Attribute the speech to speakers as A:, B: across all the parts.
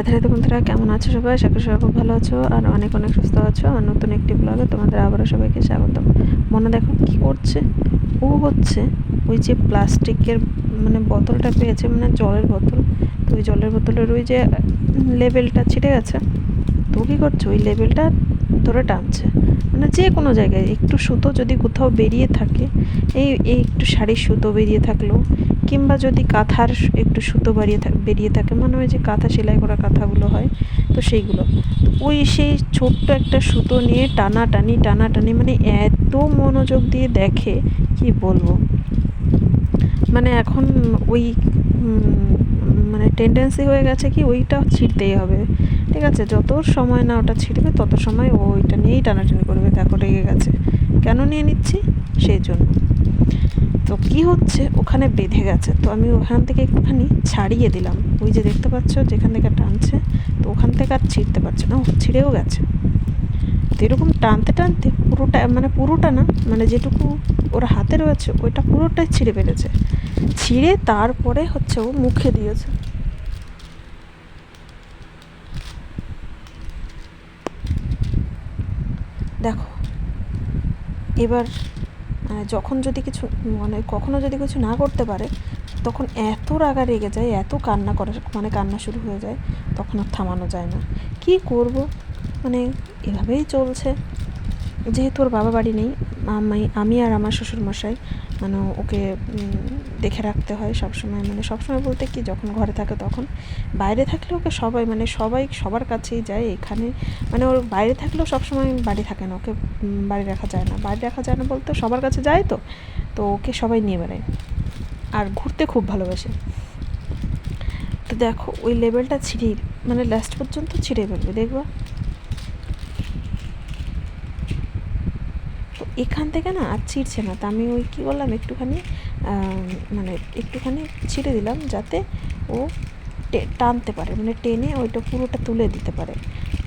A: রাধে বন্ধুরা, কেমন আছো সবাই? আশা সবাই খুব ভালো আছো আর অনেক অনেক সুস্থ আছো। আর নতুন একটি ব্লগে তোমাদের আবারও সবাইকে স্বাগতম। মনে দেখো কি করছে? ও হচ্ছে ওই যে প্লাস্টিকের মানে বোতলটা পেয়েছে মানে জলের বোতল। তো ওই জলের বোতলের ওই যে লেবেলটা ছিঁড়ে গেছে। তো কী করছে? ওই লেবেলটা ধরে টানছে। মানে যে কোনো জায়গায় একটু সুতো যদি কোথাও বেরিয়ে থাকে, এই এই একটু শাড়ির সুতো বেরিয়ে থাকল কিংবা যদি কাঁথার একটু সুতো বাড়িয়ে থাক বেরিয়ে থাকে, মনে হয় যে কাঁথা সেলাই করা কাঁথাগুলো হয়, তো সেইগুলো। ওই সেই ছোট্ট একটা সুতো নিয়ে টানাটানি টানাটানি মানে এত মনোযোগ দিয়ে দেখে, কি বলব? মানে এখন ওই মানে টেন্ডেন্সি হয়ে গেছে কি ওইটা ছিঁড়তেই হবে। ঠিক আছে, যত সময় না ওটা ছিঁড়বে, তত সময় ওইটা নিয়েই টানাটানি করবে, দেখো রেগে গেছে। কেন নিয়ে নিচ্ছি? সেই জন্য। তো কি হচ্ছে? ওখানে বেঁধে গেছে। তো আমি ওখান থেকে একটুখানি ছাড়িয়ে দিলাম। ওই যে দেখতে পাচ্ছ, যেখান থেকে টানছে, তো ওখান থেকে আর ছিঁড়তে পারছে না। ছিঁড়েও গেছে। তো এরকম টানতে টানতে পুরোটা মানে পুরোটা না মানে যেটুকু ওর হাতে রয়েছে, ওইটা পুরোটাই ছিঁড়ে ফেলেছে। ছিঁড়ে তারপরে হচ্ছে ও মুখে দিয়েছে। দেখো, এবার যখন যদি কিছু মানে কখনো যদি কিছু না করতে পারে, তখন এত রাগা রেগে যায়, এত কান্না করে মানে কান্না শুরু হয়ে যায়, তখন আর থামানো যায় না। কি করব? মানে এভাবেই চলছে। যেহেতু ওর বাবা বাড়ি নেই, আমি আমি আর আমার শ্বশুরমশাই মানে ওকে দেখে রাখতে হয় সবসময়। মানে সবসময় বলতে কি, যখন ঘরে থাকে তখন। বাইরে থাকলে ওকে সবাই মানে সবাই সবার কাছেই যায় এখানে। মানে ওর বাইরে থাকলেও সবসময় বাড়ি থাকে না, ওকে বাড়ি রাখা যায় না। বাড়ি রাখা যায় না বলতে সবার কাছে যায় তো তো ওকে সবাই নিয়ে বেড়ায়। আর ঘুরতে খুব ভালোবাসে। তো দেখো, ওই লেভেলটা ছিঁড়ে মানে লাস্ট পর্যন্ত ছিঁড়ে ফেলবে, দেখবা তো এখান থেকে না আর ছিঁড়ছে না। তা আমি ওই কী করলাম একটুখানি মানে একটুখানি ছিঁড়ে দিলাম যাতে ও টানতে পারে। মানে টেনে ওইটা পুরোটা তুলে দিতে পারে।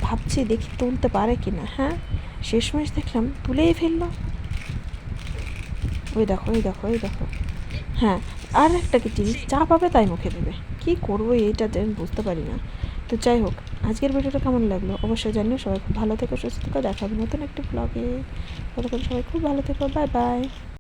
A: ভাবছি দেখি তুলতে পারে কি না। হ্যাঁ শেষমেশ দেখলাম তুলেই ফেলল। ওই দেখো ওই দেখো ওই দেখো। হ্যাঁ আর একটা কি জিনিস যা পাবে তাই মুখে দেবে। কী করব এইটা বুঝতে পারি না। তো যাই হোক আজকের ভিডিওটা কেমন লাগল? অবশ্যই জানিও। সবাই খুব ভালো থেকো, সুস্থ থেকো। দেখা হবে নতুন একটি ব্লগে ততক্ষণ সবাই খুব ভালো থেকো। Bye bye